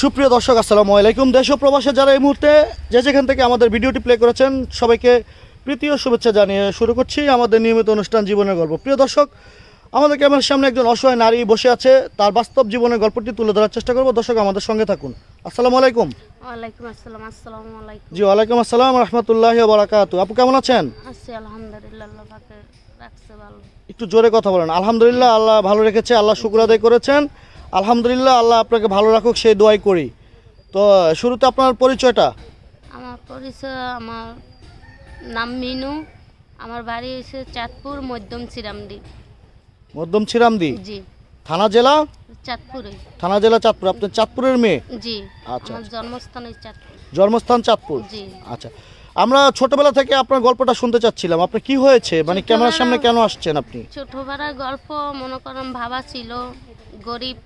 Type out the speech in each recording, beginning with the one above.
সুপ্রিয় দর্শক আসসালামু আলাইকুম। দেশ ও প্রবাসে যারা এই মুহূর্তে যে যেখান থেকে আমাদের ভিডিওটি প্লে করেছেন সবাইকে প্রীতি ও শুভেচ্ছা জানিয়ে শুরু করছি আমাদের নিয়মিত অনুষ্ঠান জীবনের গল্প। প্রিয় দর্শক আমাদের ক্যামেরার সামনে একজন অসহায় নারী বসে আছে। তার বাস্তব জীবনের গল্পটি তুলে ধরার চেষ্টা করব। দর্শক আমাদের সঙ্গে থাকুন। আসসালামু আলাইকুম। ওয়ালাইকুম আসসালাম আসসালামু আলাইকুম। জি ওয়ালাইকুম আসসালাম রহমতুল্লাহ বারাকাতু আপু কেমন আছেন? আছি আলহামদুলিল্লাহ আল্লাহ পাকে রাখছে ভালো। একটু জোরে কথা বলেন। আলহামদুলিল্লাহ আল্লাহ ভালো রেখেছে আল্লাহ শুক্র আদায় করেছেন। আলহামদুলিল্লাহ আল্লাহ আপনাকে ভালো রাখুক সেই দোয়াই করি। তো শুরুতে আপনার পরিচয়টা? আমার পরিচয় আমার নাম মিনু। আমার বাড়ি হয়েছে চাঁদপুর মধ্যম চিরামদি মধ্যম ছিরামদি? জি। থানা জেলা? চাঁদপুরে। থানা জেলা চাঁদপুর। আপনি চাঁদপুরের মেয়ে? জি। আচ্ছা, আমার জন্মস্থান চাঁদপুর। জন্মস্থান চাঁদপুর? জি। আচ্ছা। আমরা ছোটবেলা থেকে আপনার গল্পটা শুনতে চাচ্ছিলাম। আপনার কি হয়েছে? মানে ক্যামেরার সামনে কেন আসছেন আপনি? ছোটবেলার গল্প মনে করেন ভাবা ছিল গরিব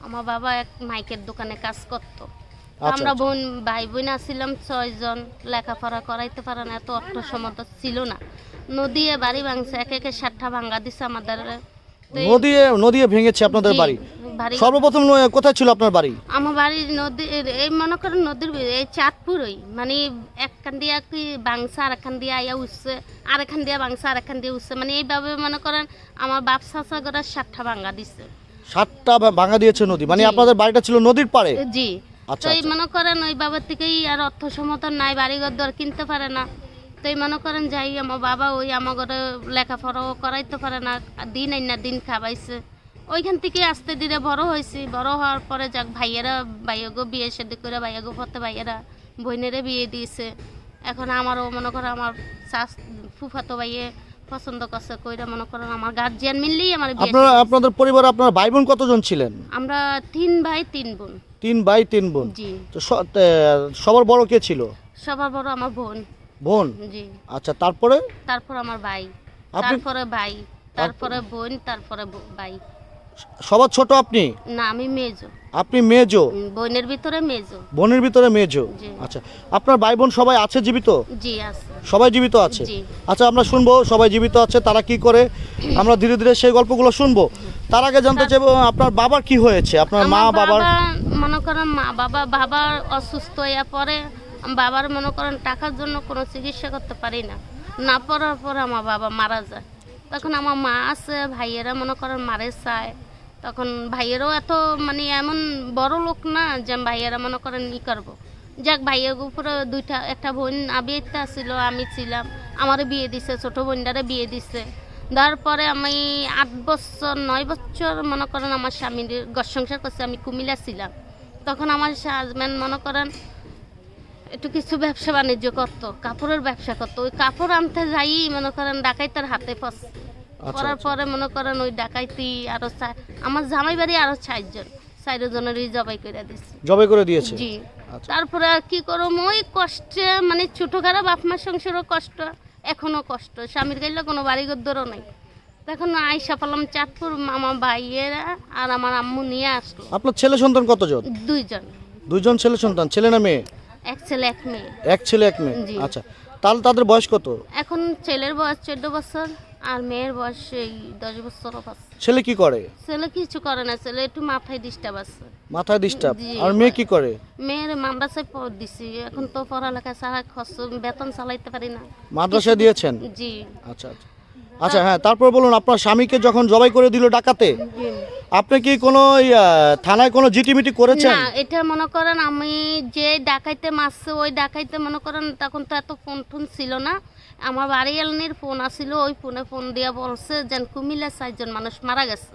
আমার বাবা এক মাইকের দোকানে কাজ করতো। আচ্ছা, আমরা আচ্ছা। বোন ভাই বোন আসছিলাম ছয়জন লেখাপড়া করাইতে পারে না এত অর্থ সমর্থ ছিল না। নদীয়ে বাড়ি ভাঙছে এক একে সাতটা ভাঙ্গা দিছে আমাদের। তো এই- নদী নদী ভেঙেছে আপনাদের বাড়ি? বাড়ি সর্বপ্রথম কোথায় ছিল আপনার বাড়ি? আমার বাড়ির নদী এই মনে করেন নদীর এই চাঁদপুরই। মানে একখান দিয়ে কি বাংসা আর একখান দিয়ে আইয়া উঠছে আর এখান দিয়ে বাংসা আর একখান দিয়ে উঠছে। মানে এইভাবে মনে করেন আমার বাপ চাচা করে সাতটা ভাঙ্গা দিছে। সাতটা ভাঙা দিয়েছে নদী। মানে আপনাদের বাড়িটা ছিল নদীর পাড়ে? জি। আচ্ছা, তো এই আচ্ছা। মনে করেন ওই বাবার থেকেই আর অর্থ সমতন নাই বাড়িঘর দর কিনতে পারে না। তো এই মনে করেন যাই আমার বাবা ওই আমার ঘরে লেখাপড়াও করাইতে পারে না দিন আই না দিন খাবাইছে। ওইখান থেকে আস্তে ধীরে বড় হয়েছি। বড় হওয়ার পরে যাক ভাইয়েরা ভাইয়াগো বিয়ে শাদি করে ভাইয়াগো পথে ভাইয়েরা বোনেরে বিয়ে দিয়েছে। এখন আমারও মনে করো আমার শাস ফুফাতো ভাইয়ে পছন্দ করছে কইরা মনে করেন আমার গার্জিয়ান মিললেই আমার বিয়ে আপনারা আপনাদের পরিবারে আপনার ভাই বোন কতজন ছিলেন? আমরা তিন ভাই তিন বোন। তিন ভাই তিন বোন। জি। তো স- তে- সবার বড় কে ছিল? সবার বড় আমার বোন। বোন? জি। আচ্ছা তারপরে? তারপর আমার ভাই। আপনি- তারপরে ভাই। তারপরে বোন তারপরে ব- ভাই। সবার ছোট আপনি? না আমি মেজো আপনি মেজো? বোনের ভিতরে মেজো। বোনের ভিতরে মেজো? আচ্ছা আপনার ভাই বোন সবাই আছে জীবিত? জি আছে। সবাই জীবিত আছে? আচ্ছা আমরা শুনব সবাই জীবিত আছে তারা কি করে? আমরা ধীরে ধীরে সেই গল্পগুলো শুনব। তার আগে জানতে চাইব আপনার বাবার কি হয়েছে? আপনার মা বাবার? মনে করেন মা বাবা বাবা অসুস্থ হয়ে পরে বাবার মনে করেন টাকার জন্য কোনো চিকিৎসা করতে পারি না। না পড়ার পরে আমার বাবা মারা যায়। তখন আমার মা আছে ভাইয়েরা মনে করেন মারে চায়। তখন ভাইয়েরও এত মানে এমন বড় লোক না যে ভাইয়েরা মনে করেন ই করব। যাক, ভাইয়ের উপরে দুইটা, একটা বোন আবিয়েরটা ছিল, আমি ছিলাম। আমারও বিয়ে দিছে, ছোট বোনটারে বিয়ে দিছে। দেওয়ার পরে আমি আট বছর, নয় বছর মনে করেন আমার স্বামীর ঘর সংসার করছে, আমি কুমিল্লা ছিলাম। তখন আমার হাজব্যান্ড মনে করেন একটু কিছু ব্যবসা বাণিজ্য করতো, কাপড়ের ব্যবসা করতো। ওই কাপড় আনতে যাই, মনে করেন ডাকাইতের হাতে ফস। করার আচ্ছা। পরে মনে করেন ওই ডাকাইতি আরও আমার জামাই বাড়ি আরও চারজন চারজনেরই জবাই করে দিচ্ছে জবাই করে দিয়েছে? জি। আচ্ছা। তারপরে আর কি করম ওই কষ্টে মানে ছোটখারা বাপ মার সংসারও কষ্ট এখনও কষ্ট। স্বামীর গাইলে কোনো বাড়িঘর দরও নাই। তখন আইসা পেলাম চাঁদপুর মামা ভাইয়েরা আর আমার আম্মু নিয়ে আসলো। আপনার ছেলে সন্তান কতজন? দুইজন। দুইজন ছেলে সন্তান ছেলে না মেয়ে? এক ছেলে এক মেয়ে। এক ছেলে এক মেয়ে। জি। আচ্ছা তাহলে তাদের বয়স কত? এখন ছেলের বয়স চোদ্দ বছর। আর মেয়ের বয়স এই দশ বছর ছেলে কি করে? ছেলে কিছু করে না ছেলে একটু মাথায় ডিস্টার্ব আছে। মাথায় ডিস্টার্ব জি। আর মেয়ে কি করে? মেয়ের মাদ্রাসায় পড় দিছি এখন তো পড়ালেখা ছাড়া খরচ বেতন চালাইতে পারি না। মাদ্রাসায় দিয়েছেন? জি। আচ্ছা আচ্ছা। আচ্ছা হ্যাঁ তারপর বলুন আপনার স্বামীকে যখন জবাই করে দিল ডাকাতে জি। আপনি কি কোনো এই, আহ, থানায় কোনো জিটিমিটি করেছেন? না এটা মনে করেন আমি যে ডাকাইতে মারছে ওই ডাকাইতে মনে করেন তখন তো এত ফোন টোন ছিল না। আমার বাড়ি এলনির ফোন আসছিল ওই ফোনে ফোন দিয়ে বলছে যেন কুমিল্লার চারজন মানুষ মারা গেছে।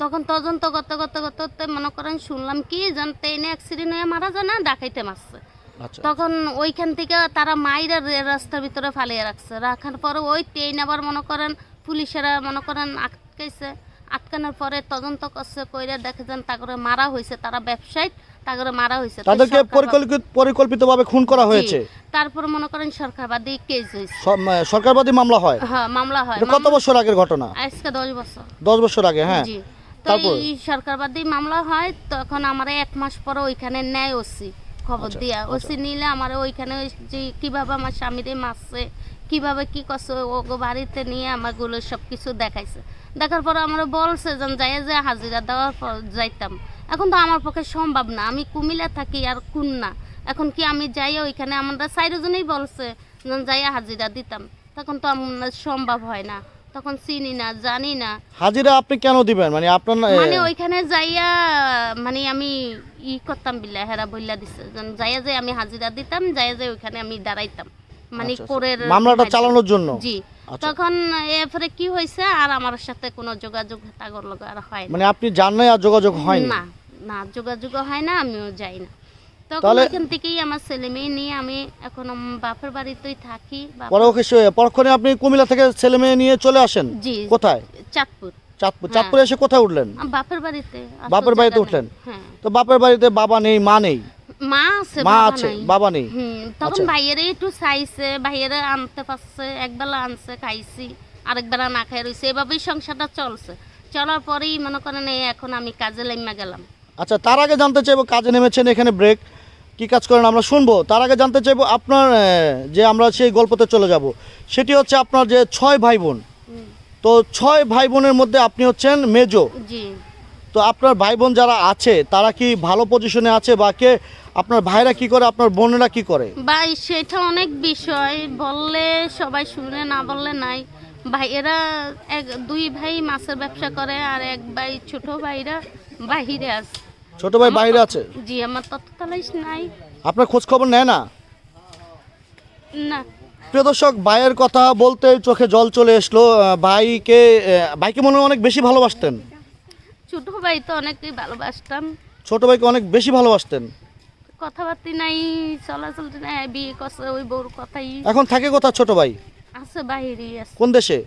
তখন তদন্ত করতে করতে করতে মনে করেন শুনলাম কি যেন ট্রেনে অ্যাক্সিডেন্ট হয়ে মারা যায় না ডাকাইতে মারছে। আচ্ছা। তখন ওইখান থেকে তারা মাইরা রাস্তার ভিতরে ফালিয়ে রাখছে। রাখার পরে ওই ট্রেন আবার মনে করেন পুলিশেরা মনে করেন আটকাইছে। আটকানোর পরে তদন্ত করছে কইরা দেখে যান তারপরে মারা হয়েছে তারা ব্যবসায়ী তারপরে মারা হয়েছে তাদেরকে পরিকল্পিত পরিকল্পিতভাবে খুন করা হয়েছে। তারপর মনে করেন সরকারবাদী কেস হয়েছে। সরকারবাদী মামলা হয়? হ্যাঁ মামলা হয়। কত বছর আগের ঘটনা? আজকে দশ বছর। দশ বছর আগে হ্যাঁ। জি। তো তারপর? এই সরকারবাদী মামলা হয় তখন আমার এক মাস পরে ওইখানে নেয় ওসি খবর আচ্ছা, দিয়া। ওসি নিলে আমার ওইখানে ওই যে কীভাবে আমার স্বামীরে মারছে কীভাবে কি করছে ও বাড়িতে নিয়ে আমারগুলো সব কিছু দেখাইছে। দেখার পরে আমরা বলছে যেন যাই যে হাজিরা দেওয়ার পর যাইতাম। এখন তো আমার পক্ষে সম্ভব না। আমি কুমিল্লা থাকি আর কোন না এখন কি আমি যাই ওইখানে? আমরা চারজনেই বলছে যাইয়া হাজিরা দিতাম তখন তো আমার সম্ভব হয় না। তখন চিনি না জানি না। হাজিরা আপনি কেন দিবেন? মানে আপনার মানে ওইখানে যাইয়া মানে আমি ই করতাম বিল্লা হেরা বইলা দিছে যেন যাইয়া যে আমি হাজিরা দিতাম যাইয়া যে ওইখানে আমি দাঁড়াইতাম। মানে আচ্ছা, আচ্ছা। মামলাটা চালানোর জন্য? জি। আচ্ছা। তখন এরপরে কি হয়েছে আর আমার সাথে কোনো যোগাযোগ তাগর লগা আর হয় না। মানে আপনি জান আর যোগাযোগ হয় না না যোগাযোগ হয় না আমিও যাই না। তখন তাহলে- থেকেই আমার ছেলে মেয়ে নিয়ে আমি এখন বাপের বাড়িতেই থাকি বাপ- পরে ওকে সে- পরক্ষণে আপনি কুমিল্লা থেকে ছেলে মেয়ে নিয়ে চলে আসেন? জি কোথায়? চাঁদপুর। চাঁদপুর। হ্যাঁ। চাঁদপুরে এসে কোথায় উঠলেন? বাপের বাড়িতে বাপের বাড়িতে উঠলেন? হ্যাঁ। তো বাপের বাড়িতে বাবা নেই মা নেই? মা আছে মা বাবা আছে বাবা নেই? তখন আচ্ছা। ভাইয়েরে একটু চাইছে ভাইয়েরে আনতে পারছে একবেলা আনছে খাইছি আরেকবেলা না খাই রয়েছে এভাবেই সংসারটা চলছে। চলার পরেই মনে করেন এখন আমি কাজে লাইমা গেলাম। আচ্ছা তার আগে জানতে চাইব কাজে নেমেছেন এখানে ব্রেক কি কাজ করেন আমরা শুনব। তার আগে জানতে চাইব আপনার যে আমরা সেই গল্পতে চলে যাব। সেটি হচ্ছে আপনার যে ছয় ভাই বোন তো ছয় ভাই বোনের মধ্যে আপনি হচ্ছেন মেজো। তো আপনার ভাই বোন যারা আছে তারা কি ভালো পজিশনে আছে বা কে? আপনার ভাইরা কি করে আপনার বোনেরা কি করে? ভাই সেটা অনেক বিষয়। বললে সবাই শুনে না বললে নাই। ভাইয়েরা এক দুই ভাই মাছের ব্যবসা করে আর এক ভাই ছোট ভাইরা বাহিরে আছে। ছোট ভাই বাইরে আছে? জি আমার তত্ত্বালিশ নাই। আপনার খোঁজ খবর নেয় না? না। প্রিয় দর্শক ভাইয়ের কথা বলতে চোখে জল চলে আহ, ভাইকে ভাইকে মনে হয় অনেক বেশি ভালোবাসতেন। ছোট ভাই তো অনেকই ভালোবাসতাম। ছোট ভাইকে অনেক বেশি ভালোবাসতেন। কথাবার্তি নাই চলাচলতি নাই বিয়ে করছে ওই বউর কথাই। এখন থাকে কোথা ছোট ভাই? আছে আছে। কোন দেশে?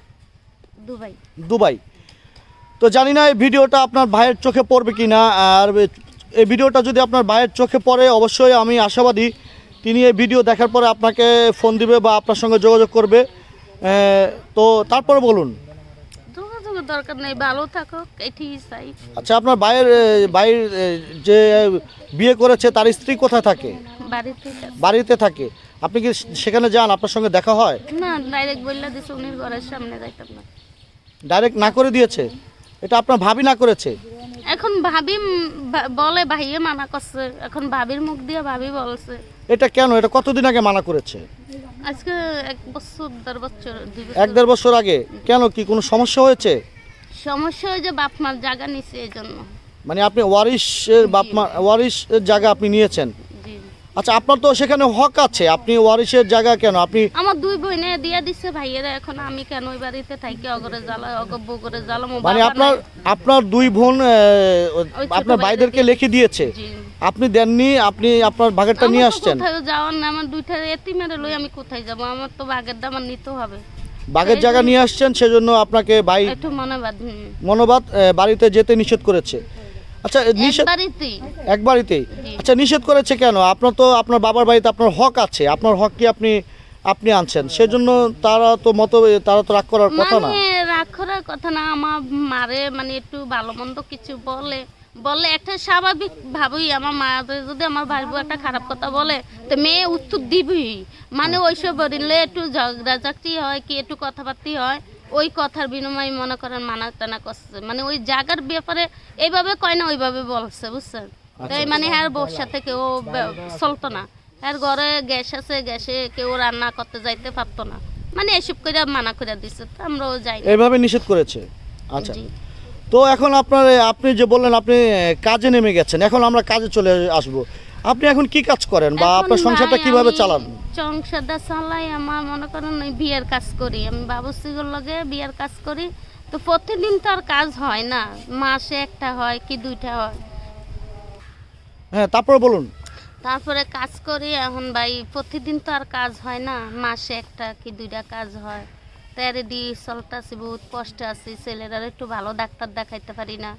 দুবাই। দুবাই। তো জানি না এই ভিডিওটা আপনার ভাইয়ের চোখে পড়বে কি না আর এই ভিডিওটা যদি আপনার ভাইয়ের চোখে পড়ে অবশ্যই আমি আশাবাদী তিনি এই ভিডিও দেখার পরে আপনাকে ফোন দিবে বা আপনার সঙ্গে যোগাযোগ করবে। তো তারপরে বলুন। দরকার নেই ভালো থাকুক এটি চাই। আচ্ছা আপনার ভাইয়ের ভাইয়ের যে বিয়ে করেছে তার স্ত্রী কোথায় থাকে? বাড়িতে বাড়িতে থাকে। আপনি কি সেখানে যান আপনার সঙ্গে দেখা হয়? না ডাইরেক্ট বললে দিছে উনির ঘরের সামনে যাইতাম না। ডাইরেক্ট না করে দিয়েছে? এটা আপনার ভাবি না করেছে? এখন ভাবি বলে ভাইয়ে মানা করছে। এখন ভাবির মুখ দিয়ে ভাবি বলছে। এটা কেন? এটা কতদিন আগে মানা করেছে? আজকে এক বছর দেড় বছর দুই এক দেড় বছর আগে? কেন? কি কোনো সমস্যা হয়েছে? সমস্যা হয় যে বাপ মার জায়গা নিছে এই জন্য মানে আপনি ওয়ারিশের বাপ মা ওয়ারিশের জায়গা আপনি নিয়েছেন। আচ্ছা আপনার তো সেখানে হক আছে। আপনি ওয়ারিশের জায়গা কেন? আপনি আমার দুই বইনে দিয়া দিছে ভাইয়েরা এখন আমি কেন ওই বাড়িতে থাকি? অগরে জ্বালা অগব্য করে জ্বালামো মানে আপনার আপনার দুই বোন আপনার ভাইদেরকে লিখে দিয়েছে। আপনি দেননি আপনি আপনার ভাগেরটা নিয়ে আসছেন। কোথাও যাওয়ার না আমার দুইটা এতি মেরে লই আমি কোথায় যাব? আমার তো বাগের দাম নিতে হবে। বাগের জায়গা নিয়ে আসছেন সেজন্য আপনাকে ভাই একটু মনে বাদ হুম। মনোবাদ বাড়িতে যেতে নিষেধ করেছে। আচ্ছা নিষেধ এক বাড়িতেই এক বাড়িতেই জি। আচ্ছা নিষেধ করেছে কেন? আপনার তো আপনার বাবার বাড়িতে আপনার হক আছে। আপনার হক কি আপনি আপনি আনছেন? সেজন্য তারা তো মত তারা তো রাগ করার কথা না। মানে রাগ করার কথা না আমার মারে মানে একটু ভালো মন্দ কিছু বলে বলে একটা স্বাভাবিক ভাবই আমার মা যদি আমার ভাই বউ একটা খারাপ কথা বলে তো মেয়ে উত্তর দিবই। মানে ওইসব বলিলে একটু ঝগড়াঝাটি হয় কি একটু কথাবার্তি হয় ওই কথার বিনিময়ে মনে করেন মানা টানা করছে। মানে ওই জায়গার ব্যাপারে এইভাবে কয় না ওইভাবে বলছে বুঝছেন? তাই মানে হ্যাঁ বউর সাথে কেউ বে- চলতো না। আর ঘরে গ্যাস আছে গ্যাসে কেউ রান্না করতে যাইতে পারতো না। মানে এসব করে মানা করে দিচ্ছে তো আমরাও যাই। এইভাবে নিষেধ করেছে? আচ্ছা। তো এখন আপনার আপনি যে বললেন আপনি কাজে নেমে গেছেন। এখন আমরা কাজে চলে আসব। আপনি এখন কি কাজ করেন বা আপনার সংসারটা কীভাবে চালান? সংসারটা চালাই আমার মনে করেন ওই বিয়ের কাজ করি। আমি বাবুসিগুর লগে বিয়ের কাজ করি। তো প্রতিদিন তো আর কাজ হয় না। মাসে একটা হয় কি দুইটা হয়। হ্যাঁ তারপরে বলুন। তারপরে কাজ করি। এখন ভাই প্রতিদিন তো আর কাজ হয় না। মাসে একটা কি দুইটা কাজ হয়। তারে দিয়ে চলতেছি বহুত কষ্ট আছি। ছেলেরা একটু ভালো ডাক্তার দেখাইতে পারি না।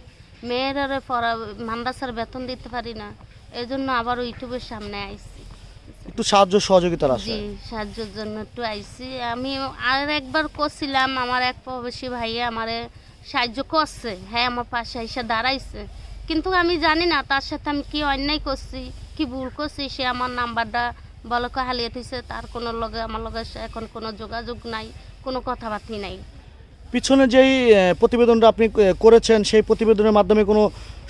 মেয়েরা পড়া মান্দাসার বেতন দিতে পারি না। এই জন্য আবার ইউটিউবের সামনে আইছি। একটু সাহায্য সহযোগিতার আসে জি সাহায্যের জন্য একটু আইছি। আমি আর একবার করছিলাম আমার এক প্রবাসী ভাইয়া আমারে সাহায্য করছে। হ্যাঁ আমার পাশে এসে দাঁড়াইছে। কিন্তু আমি জানি না তার সাথে আমি কি অন্যায় করছি কি ভুল করছি। সে আমার নাম্বারটা বলকে হালিয়ে দিছে। তার কোনো লগে আমার লগে এখন কোনো যোগাযোগ নাই কোনো কথাবার্তি নাই। পিছনে যেই প্রতিবেদনটা আপনি করেছেন সেই প্রতিবেদনের মাধ্যমে কোনো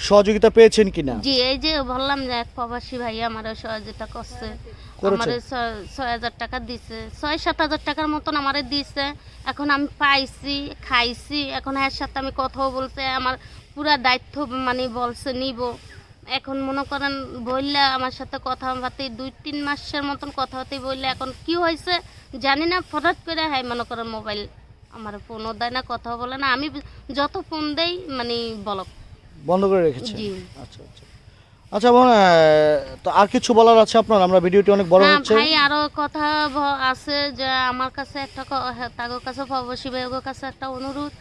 সহযোগিতা পেয়েছেন কিনা? জি এই যে বললাম যে এক প্রবাসী ভাই আমার সহযোগিতা করছে। আমার ছয় হাজার টাকা দিছে। ছয় সাত হাজার টাকার মতন আমারে দিছে। এখন আমি পাইছি খাইছি। এখন এর সাথে আমি কথাও বলছে। আমার পুরা দায়িত্ব মানে বলছে নিব। এখন মনে করেন বললে আমার সাথে কথা বার্তা দুই তিন মাসের মতন কথা হতে বললে এখন কি হয়েছে জানি না। হঠাৎ করে হ্যাঁ মনে করেন মোবাইল আমার ফোনও দেয় না কথা বলে না আমি যত ফোন দেই মানে বলক। বন্ধ করে রেখেছেন জি। আচ্ছা আচ্ছা। আচ্ছা বোন তো আর কিছু বলার আছে আপনার? আমরা ভিডিওটি অনেক বড় হ্যাঁ হচ্ছে। ভাই আরও কথা আছে যে আমার কাছে একটা তাগো কাছে ভাইয়ের কাছে একটা অনুরোধ।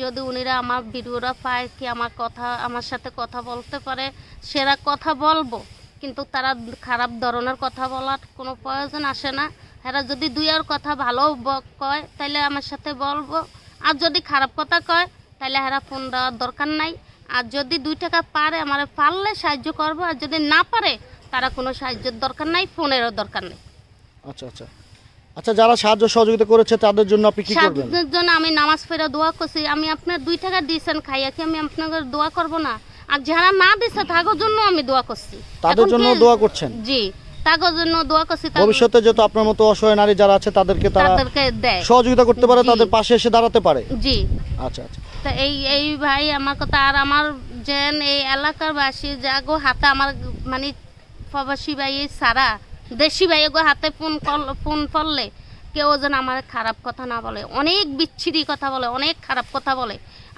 যদি উনিরা আমার ভিডিওরা পায় কি আমার কথা আমার সাথে কথা বলতে পারে সেরা কথা বলব। কিন্তু তারা খারাপ ধরনের কথা বলার কোনো প্রয়োজন আসে না। এরা যদি দুই আর কথা ভালো কয় তাহলে আমার সাথে বলব। আর যদি খারাপ কথা কয় তাহলে এরা ফোন দেওয়ার দরকার নাই। আর যদি দুই টাকা পারে আমার পারলে সাহায্য করব। আর যদি না পারে তারা কোনো সাহায্যের দরকার নাই ফোনেরও দরকার নেই। আচ্ছা আচ্ছা। আচ্ছা যারা সাহায্য সহযোগিতা করেছে তাদের জন্য আপনি কি করবেন? সাহায্যের জন্য আমি নামাজ পড়ে দোয়া করছি। আমি আপনার দুই টাকা দিয়েছেন খাইয়া কি আমি আপনাকে দোয়া করব না? আর যারা না দিছে তাগোর জন্য আমি দোয়া করছি। তাদের জন্য দোয়া করছেন? জি। তাগোর জন্য দোয়া করছি ভবিষ্যতে যেহেতু আপনার মতো অসহায় নারী যারা আছে তাদেরকে তারা তাদেরকে দেয়। সহযোগিতা করতে পারে জি। তাদের পাশে এসে দাঁড়াতে পারে। জি। আচ্ছা আচ্ছা। তা এই এই ভাই আমার কথা আর আমার যেন এই এলাকার বাসী যাগো হাতে আমার মানে প্রবাসী ভাই এই সারা দেশি ভাই গো হাতে ফোন কল- ফোন করলে কেউ যেন আমার খারাপ কথা না বলে, অনেক বিচ্ছিরি কথা বলে, অনেক খারাপ কথা বলে।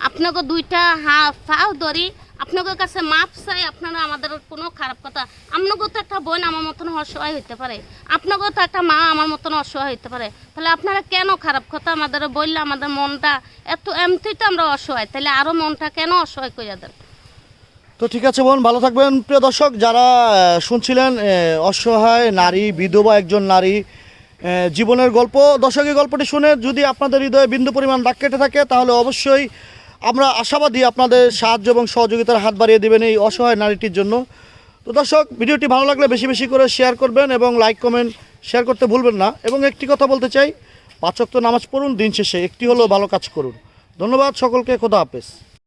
আপনাকে দুইটা হা ফাও ধরি, আপনাকে কাছে মাপ চাই, আপনারা আমাদের কোনো খারাপ কথা। আপনাকেও তো একটা বোন আমার মতন অসহায় হইতে পারে। আপনাকেও তো একটা মা আমার মতন অসহায় হইতে পারে। তাহলে আপনারা কেন খারাপ কথা আমাদের বললে, আমাদের মনটা এত, এমনিতেই তো আমরা অসহায়। তাহলে আরও মনটা কেন অসহায় করে দেন? তো ঠিক আছে বোন, ভালো থাকবেন প্রিয় দর্শক। যারা শুনছিলেন অসহায় নারী, বিধবা একজন নারী জীবনের গল্প দর্শক এই গল্পটি শুনে যদি আপনাদের হৃদয়ে বিন্দু পরিমাণ দাগ কেটে থাকে, তাহলে অবশ্যই আমরা আশাবাদী আপনাদের সাহায্য এবং সহযোগিতার হাত বাড়িয়ে দেবেন এই অসহায় নারীটির জন্য। তো দর্শক, ভিডিওটি ভালো লাগলে বেশি বেশি করে শেয়ার করবেন এবং লাইক, কমেন্ট, শেয়ার করতে ভুলবেন না। এবং একটি কথা বলতে চাই পাঁচক তো নামাজ পড়ুন, দিন শেষে। একটি হলেও ভালো কাজ করুন। ধন্যবাদ সকলকে, খোদা হাফেজ।